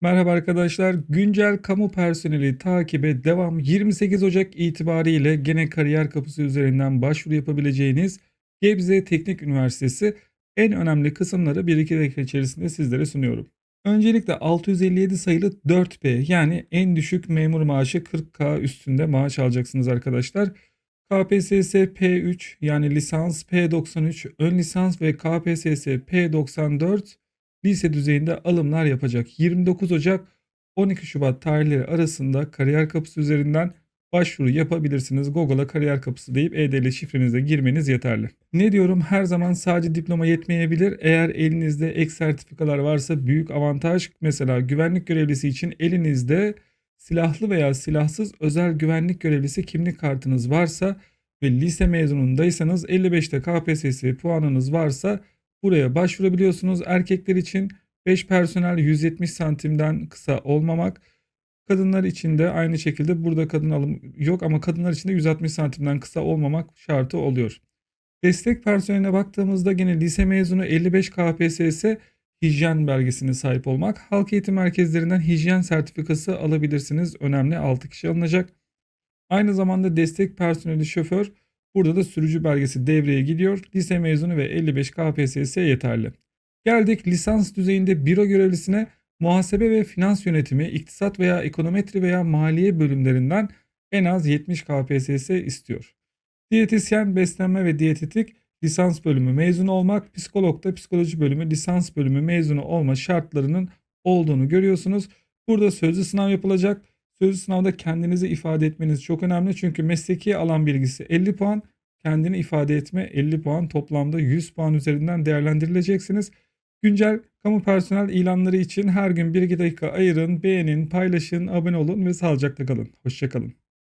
Merhaba arkadaşlar. Güncel kamu personeli takibe devam. 28 Ocak itibariyle gene kariyer kapısı üzerinden başvuru yapabileceğiniz Gebze Teknik Üniversitesi en önemli kısımları 1-2 dakika içerisinde sizlere sunuyorum. Öncelikle 657 sayılı 4P yani en düşük memur maaşı 40K üstünde maaş alacaksınız arkadaşlar. KPSS P3 yani lisans P93, ön lisans ve KPSS P94 lise düzeyinde alımlar yapacak. 29 Ocak 12 Şubat tarihleri arasında kariyer kapısı üzerinden başvuru yapabilirsiniz. Google'a kariyer kapısı deyip EDL şifrenizle girmeniz yeterli. Ne diyorum her zaman sadece diploma yetmeyebilir. Eğer elinizde ek sertifikalar varsa büyük avantaj. Mesela güvenlik görevlisi için elinizde silahlı veya silahsız özel güvenlik görevlisi kimlik kartınız varsa ve lise mezunundaysanız 55'te KPSS puanınız varsa buraya başvurabiliyorsunuz. Erkekler için 5 personel 170 santimden kısa olmamak. Kadınlar için de aynı şekilde burada kadın alım yok ama kadınlar için de 160 santimden kısa olmamak şartı oluyor. Destek personeline baktığımızda gene lise mezunu 55 KPSS hijyen belgesine sahip olmak. Halk eğitim merkezlerinden hijyen sertifikası alabilirsiniz. Önemli 6 kişi alınacak. Aynı zamanda destek personeli şoför burada da sürücü belgesi devreye gidiyor. Lise mezunu ve 55 KPSS yeterli. Geldik lisans düzeyinde büro görevlisine muhasebe ve finans yönetimi, iktisat veya ekonometri veya maliye bölümlerinden en az 70 KPSS istiyor. Diyetisyen, beslenme ve diyetetik lisans bölümü mezunu olmak, psikologda psikoloji bölümü lisans bölümü mezunu olma şartlarının olduğunu görüyorsunuz. Burada sözlü sınav yapılacak. Sözlü sınavda kendinizi ifade etmeniz çok önemli. Çünkü mesleki alan bilgisi 50 puan, kendini ifade etme 50 puan toplamda 100 puan üzerinden değerlendirileceksiniz. Güncel kamu personel ilanları için her gün 1-2 dakika ayırın, beğenin, paylaşın, abone olun ve sağlıcakla kalın. Hoşçakalın.